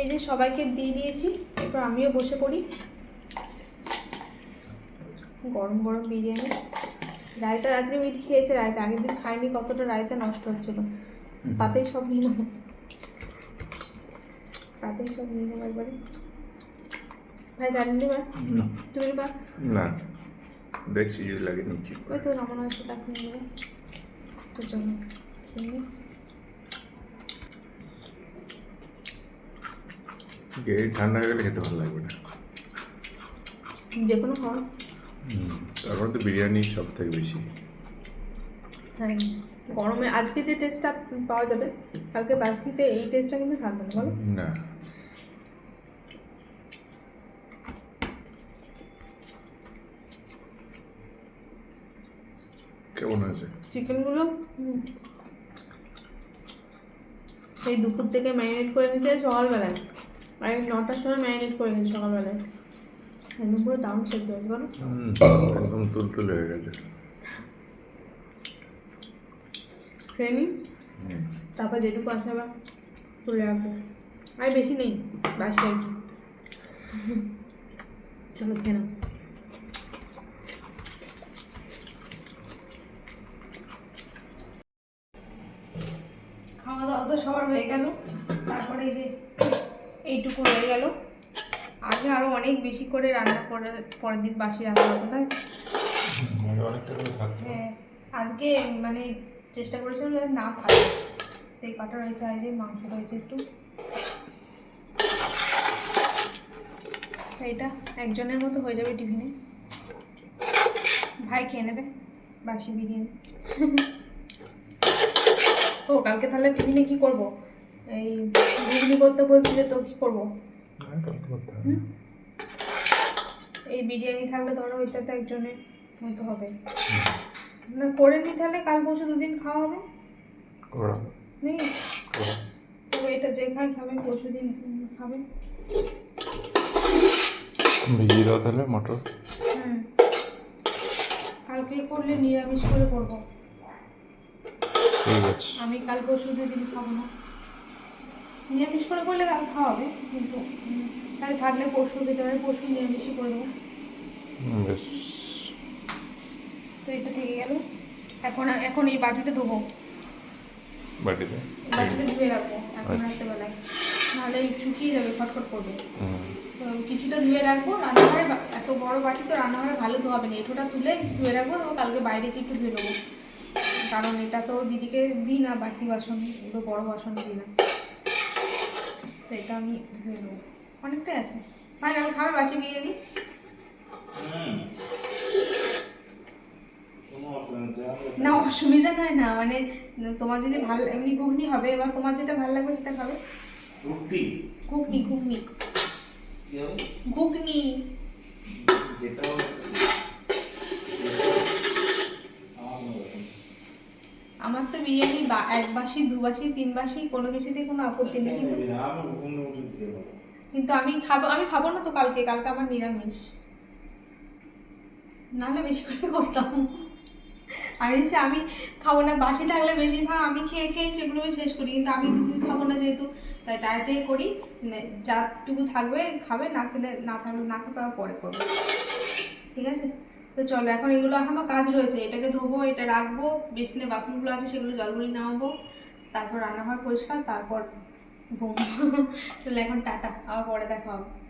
এই যে সবাইকে দিয়ে দিয়েছি এরপর আমিও বসে পড়ি। গরম গরম বিরিয়ানি। রায়তা আজকে মিঠি খেয়েছে রায়তা আগের দিন খাইনি কতটা রায়তা নষ্ট হচ্ছিল। তাতেই সব নিয়ে নেব তাতেই সব নিয়ে নেব একবারে। ভাই জানেন বা? না। তুমি বা? না। দেখছি যদি লাগে নিচ্ছি। ওই তো নামানো আছে তাকে নিয়ে নেবে জন্য। শুনি এই ঠান্ডা হয়ে গেলে খেতে ভালো লাগবে না। যে কোনো খাওয়া তারপরে তো বিরিয়ানি সব থেকে বেশি। হ্যাঁ গরমে আজকে যে টেস্টটা পাওয়া যাবে কালকে বাসিতে এই টেস্টটা কিন্তু থাকবে না বলো। না। কেমন আছে? চিকেনগুলো সেই দুপুর থেকে ম্যারিনেট করে নিতে সকালবেলায়। এই নটার সময় ম্যারিনেট করে নিই সকালবেলায়। একদম পুরো দাম সেদ্ধ হয়েছে বলো হুম, একদম তুলতুলে হয়ে গেছে। হুম। তারপর যেটুকু আছে আবার তুলে রাখব। আর বেশি নেই বাসি আর কি। চলো খেয়ে নাও। খাওয়া দাওয়া তো সবার হয়ে গেল। তারপরে এই যে এইটুকু হয়ে গেল। আগে আরও অনেক বেশি করে রান্না করে পরের দিন বাসি রান্না হতো থাকতো হ্যাঁ আজকে মানে চেষ্টা করেছিলাম যাতে না থাকে তো এই কটা রয়েছে আর যে মাংস রয়েছে একটু। এটা একজনের মতো হয়ে যাবে টিফিনে। ভাই খেয়ে নেবে বাসি বিরিয়ানি। ও কালকে তাহলে টিফিনে কি করব? এই ঘুগনি করতে বলছিলে তো কি করব? এই বিরিয়ানি থাকলে ধরো ওইটা তো একজনের মতো হবে। না করে নি তাহলে কাল পরশু দুদিন খাওয়া হবে। নেই? তবে এটা যে খায় খাবে পরশু দিন খাবে। ভিজিয়ে দাও তাহলে মটর। হুম। কালকে করলে নিরামিষ করে করব। ঠিক আছে। আমি কাল পরশু দুদিন খাব না। নিরামিষ করে করলে কাল খাওয়া হবে কিন্তু কাল থাকলে পরশু দিতে পারে পরশু নিরামিষই করে দেবো। তো এটা থেকে গেল। এখন এখন এই বাটিটা ধোবো। বাটিতে? বাটিটা ধুয়ে রাখব এখন আচ্ছা। রাত্রেবেলায় নাহলে শুকিয়ে যাবে ফটফট করবে। কিছুটা ধুয়ে রাখব রান্নাঘরে এত বড় বাটি তো রান্নাঘরে ভালো ধোয়াবে না। এটোটা তুলে ধুয়ে রাখব তো কালকে বাইরে গিয়ে একটু ধুয়ে দেবো কারণ এটা তো দিদিকে দিই না বাটি বাসন এগুলো বড় বাসন দিই না। এটা আমি ধুয়ে দেবো অনেকটাই আছে। ভাই কাল খাবে বাসি বিরিয়ানি? না অসুবিধা নয় না মানে তোমার যদি ভালো এমনি ঘুগনি হবে এবার তোমার যেটা ভালো লাগবে সেটা খাবে। ঘুগনি? ঘুগনি কি ঘুগনি। যেটা আমার তো বিরিয়ানি এক বাসি দু বাসি তিন বাসি কোনো কিছুতেই কোনো আপত্তি নেই কিন্তু কিন্তু আমি খাব আমি খাব না তো কালকে কালকে আমার নিরামিষ। নাহলে বেশি করে করতাম। আমি হচ্ছে আমি খাব না বাসি থাকলে বেশিরভাগ আমি খেয়ে খেয়ে সেগুলো শেষ করি কিন্তু আমি খাব না যেহেতু তাই ডায়েটে করি মানে যাটুকু থাকবে খাবে না খেলে না থাকলে না খাবে পরে করবে। ঠিক আছে? তো চলো, এখন এগুলো এখনও কাজ রয়েছে। এটাকে ধোবো, এটা রাখব, বেসিনে বাসনগুলো আছে, সেগুলো জলগুলি নামাবো, তারপর রান্নাঘর পরিষ্কার, তারপর ঘুম চলো, এখন টাটা, আবার পরে দেখা হবে।